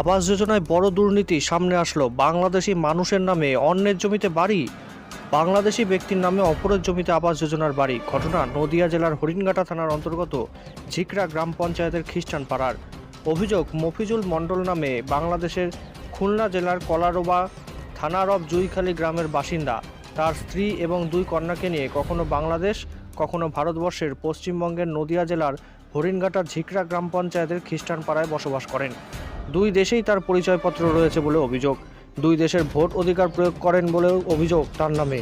আবাস যোজনায় বড় দুর্নীতি সামনে আসলো। বাংলাদেশি মানুষের নামে অন্যের জমিতে বাড়ি। বাংলাদেশি ব্যক্তির নামে অপরের জমিতে আবাস যোজনার বাড়ি। ঘটনা নদিয়া জেলার হরিণঘাটা থানার অন্তর্গত ঝিকরা গ্রাম পঞ্চায়েতের খ্রিস্টান পাড়ার। অভিযোগ, মফিজুল মণ্ডল নামে বাংলাদেশের খুলনা জেলার কলারোবা থানার অব জুইখালী গ্রামের বাসিন্দা। তার স্ত্রী এবং দুই কন্যাকে নিয়ে কখনো বাংলাদেশ, কখনো ভারতবর্ষের পশ্চিমবঙ্গের নদিয়া জেলার হরিণঘাটার ঝিকরা গ্রাম পঞ্চায়েতের খ্রিস্টান পাড়ায় বসবাস করেন। দুই দেশেই তার পরিচয়পত্র রয়েছে বলে অভিযোগ। দুই দেশের ভোট অধিকার প্রয়োগ করেন বলেও অভিযোগ তার নামে।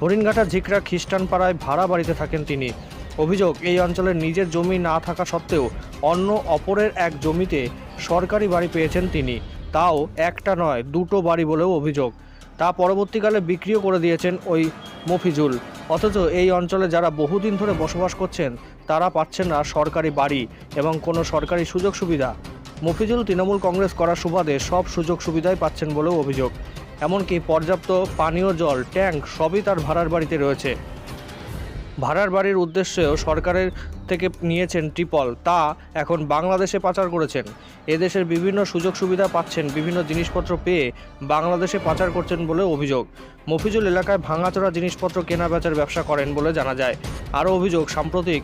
হরিণঘাটা ঝিকরা খ্রিস্টান পাড়ায় ভাড়া বাড়িতে থাকেন তিনি। অভিযোগ, এই অঞ্চলের নিজের জমি না থাকা সত্ত্বেও অন্য অপরের এক জমিতে সরকারি বাড়ি পেয়েছেন তিনি। তাও একটা নয়, দুটো বাড়ি বলেও অভিযোগ। তা পরবর্তীকালে বিক্রিও করে দিয়েছেন ওই মফিজুল। অথচ এই অঞ্চলে যারা বহুদিন ধরে বসবাস করছেন, তারা পাচ্ছেন না সরকারি বাড়ি এবং কোনো সরকারি সুযোগ সুবিধা। মফিজুল তৃণমূল কংগ্রেস করার সুবাদে সব সুযোগ সুবিধাই পাচ্ছেন বলেও অভিযোগ। এমনকি পর্যাপ্ত পানীয় জল, ট্যাঙ্ক সবই তার ভাড়ার বাড়িতে রয়েছে। ভাড়ার বাড়ির উদ্দেশ্যেও সরকারের থেকে নিয়েছেন ট্রিপল, তা এখন বাংলাদেশে পাচার করেছেন। এদেশের বিভিন্ন সুযোগ সুবিধা পাচ্ছেন, বিভিন্ন জিনিসপত্র পেয়ে বাংলাদেশে পাচার করছেন বলে অভিযোগ। মফিজুল এলাকায় ভাঙাচোরা জিনিসপত্র কেনা বেচার ব্যবসা করেন বলে জানা যায়। আরও অভিযোগ, সাম্প্রতিক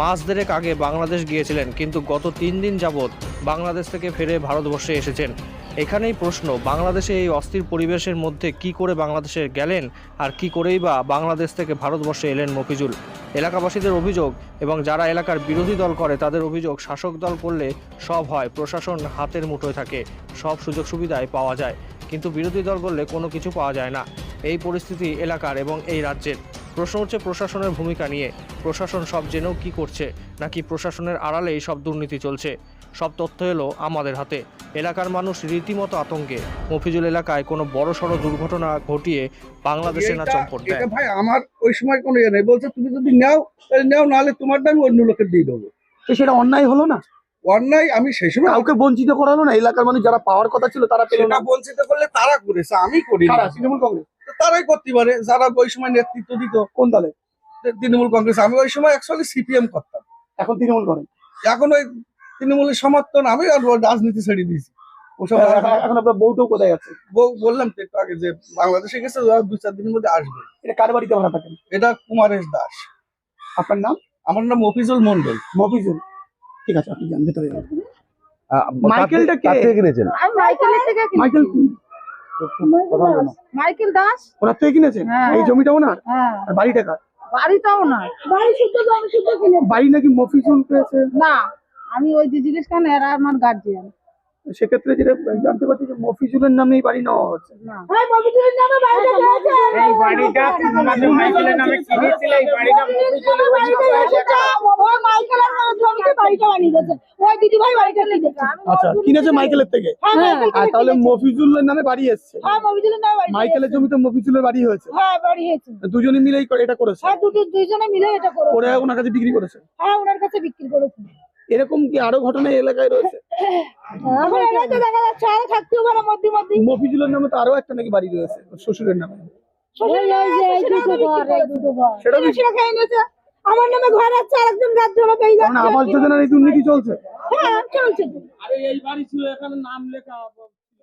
মাস দেড়েক আগে বাংলাদেশ গিয়েছিলেন, কিন্তু গত তিন দিন যাবৎ বাংলাদেশ থেকে ফিরে ভারতবর্ষে এসেছেন। এখানেই প্রশ্ন, বাংলাদেশে এই অস্থির পরিবেশের মধ্যে কি করে বাংলাদেশে গেলেন আর কি করেই বা বাংলাদেশ থেকে ভারতবর্ষে এলেন মফিজুল? এলাকাবাসীদের অভিযোগ এবং যারা এলাকার বিরোধী দল করে তাদের অভিযোগ শাসক দল করলে সব হয়, প্রশাসন হাতের মুঠোয় থাকে, সব সুযোগ সুবিধায় পাওয়া যায়। কিন্তু বিরোধী দল করলে কোনো কিছু পাওয়া যায় না। এই পরিস্থিতি এলাকার এবং এই রাজ্যের। প্রশ্ন হচ্ছে প্রশাসনের ভূমিকা নিয়ে। প্রশাসন সব জেনেও কি করছে নাকি প্রশাসনের আড়ালেই সব দুর্নীতি চলছে? সব তথ্য এলো আমাদের হাতে। এলাকার মানুষ রীতিমতো আতঙ্কে। মফিজুল এলাকায় কোনো বড় সড়ো দুর্ঘটনা ঘটিয়ে বাংলাদেশে না চম্পট দেয়। ভাই আমার ওই সময় কোনো ইয়ে নেই। বলছে তুমি যদি নাও তাহলে নাও নাহলে তোমার আমি অন্য লোকের দিয়ে দেবো। তো সেটা অন্যায় হলো না? অন্যায় আমি সেই সময় কাউকে বঞ্চিত করা হলো না? এলাকার মানুষ যারা পাওয়ার কথা ছিল তারা পেল না? বঞ্চিত করলে তারা করেছে আমি করি কারা? তৃণমূল কংগ্রেস? তারাই করতে পারে। যারা ওই সময় নেতৃত্ব দিত কোন দলে? তৃণমূল কংগ্রেস। আমি ওই সময় অ্যাকচুয়ালি সিপিএম করতাম। এখন তৃণমূল করেন? এখন ওই তৃণমূলের সমর্থন আমি আর রাজনীতি ছেড়ে দিয়েছি। ওসব এখন- এখন আপনার বউটাও কোথায় আছে? বউ- বললাম তো একটু আগে যে বাংলাদেশে গেছে দু চার দিনের মধ্যে আসবে। এটা কার বাড়িতে ভাড়া থাকেন? এটা কুমারেশ দাস। আপনার নাম? আমার নাম মফিজুল মন্ডল মফিজুল। ঠিক আছে আপনি যান ভেতরে মাইকেলটা কে? থেকে কিনেছেন? মাইকেলের থেকে মাইকেল। মাইকেল দাস? ওনার থেকে কিনেছেন? হ্যাঁ। এই জমিটা ওনার? হ্যাঁ। আর বাড়ি টাকা বাড়িটাও না বাড়ি শুদ্ধ জমি শুদ্ধ কিনেছি বাড়ি নাকি মফিজুল পেয়েছে না আমি ওই যে জিজ্ঞেস করেন এরা আমার গার্জিয়ান সেক্ষেত্রে যেটা জানতে পারছি যে মফিজুলের নামে এই বাড়ি নেওয়া হচ্ছে। না। হ্যাঁ মফিজুলের নামে বাড়িটা পেয়েছে। এই বাড়িটা নামে বাড়িটা বানিয়ে দিয়েছে। ওই দিদি ভাই বাড়িটা আচ্ছা কিনেছে মাইকেলের থেকে? হ্যাঁ আর তাহলে মফিজুলের নামে বাড়ি এসছে? হ্যাঁ মফিজুলের নামে বাড়ি মাইকেলের জমিতে মফিজুলের বাড়ি হয়েছে? হ্যাঁ বাড়ি হয়েছে। দুজনে মিলেই করে- এটা করেছে? হ্যাঁ দুটো দুইজনে মিলে এটা করে করে ওনার কাছে বিক্রি করেছে? হ্যাঁ ওনার কাছে বিক্রি করেছে। এরকম কি আরও ঘটনা এলাকায় রয়েছে? এখন এলাকাতে দেখা যাচ্ছে আরও থাকতেও পারে মধ্যে মধ্যে। মফিজুলের নামে তো আরও একটা নাকি বাড়ি রয়েছে শ্বশুরের নামে। শ্বশুর বাড়ি আছে, দুটো ঘর, এই দুটো ঘর। সেটা আমার নামে ঘর আছে আরেকজন রাজ্য কারণ যাচ্ছে আবাস যোজনার এই দুর্নীতি চলছে হ্যাঁ চলছে। আরে এই বাড়ি ছিল এখানে নাম লেখা